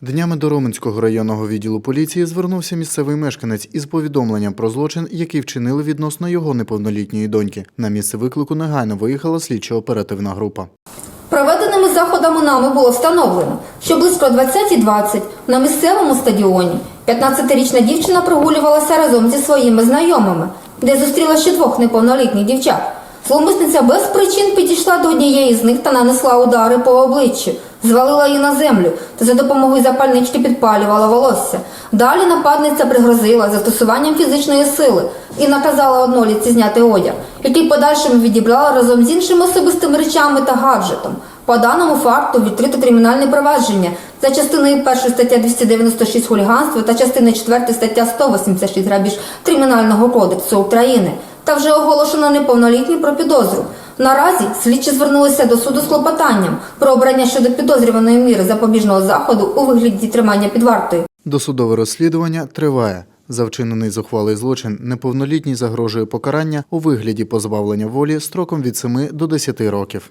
Днями до Роменського районного відділу поліції звернувся місцевий мешканець із повідомленням про злочин, який вчинили відносно його неповнолітньої доньки. На місце виклику негайно виїхала слідчо-оперативна група. Проведеними заходами нами було встановлено, що близько 20.20 на місцевому стадіоні 15-річна дівчина прогулювалася разом зі своїми знайомими, де зустріла ще двох неповнолітніх дівчат. Зловмисниця без причин підійшла до однієї з них та нанесла удари по обличчю, звалила її на землю та за допомогою запальнички підпалювала волосся. Далі нападниця пригрозила застосуванням фізичної сили і наказала однолітці зняти одяг, який в подальшому відібрала разом з іншими особистими речами та гаджетом. По даному факту відкрито кримінальне провадження за частиною 1 стаття 296 хуліганство та частиною 4 стаття 186 грабіж Кримінального кодексу України та вже оголошено неповнолітній про підозру. Наразі слідчі звернулися до суду з клопотанням про обрання щодо підозрюваної міри запобіжного заходу у вигляді тримання під вартою. Досудове розслідування триває. За вчинений зухвалий злочин неповнолітній загрожує покарання у вигляді позбавлення волі строком від 7 до 10 років.